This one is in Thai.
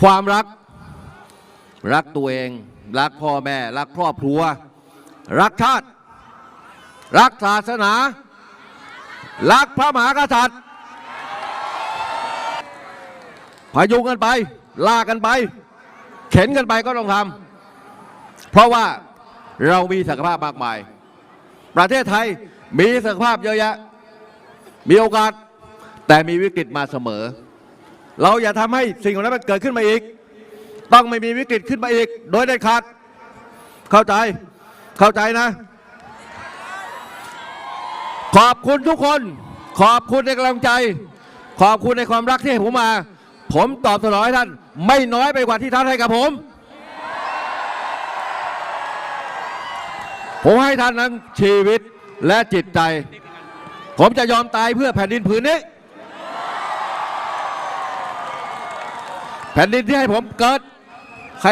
ความรัก รักตัวเอง รักพ่อแม่ รักครอบครัว รักชาติ รักศาสนา รักพระมหากษัตริย์ พยุงกันไป ลากกันไป เข็นกันไปก็ต้องทำเพราะว่าเรามีศักยภาพมากมาย ประเทศไทยมีศักยภาพเยอะแยะ มีโอกาส แต่มีวิกฤตมาเสมอ เราอย่าทำให้สิ่งเหล่านั้นมันเกิดขึ้นมาอีก ต้องไม่มีวิกฤตขึ้นมาอีก โดยเด็ดขาด เข้าใจ เข้าใจนะ ขอบคุณทุกคน ขอบคุณในกำลังใจ ขอบคุณในความรักที่ให้ผมมา ผมตอบสนองให้ท่าน ไม่น้อยไปกว่าที่ท่านให้กับผม ผมให้ท่านนั้นชีวิตและจิตใจ ผมจะยอมตายเพื่อแผ่นดินผืนนี้ แผ่นดินที่ให้ผมเกิด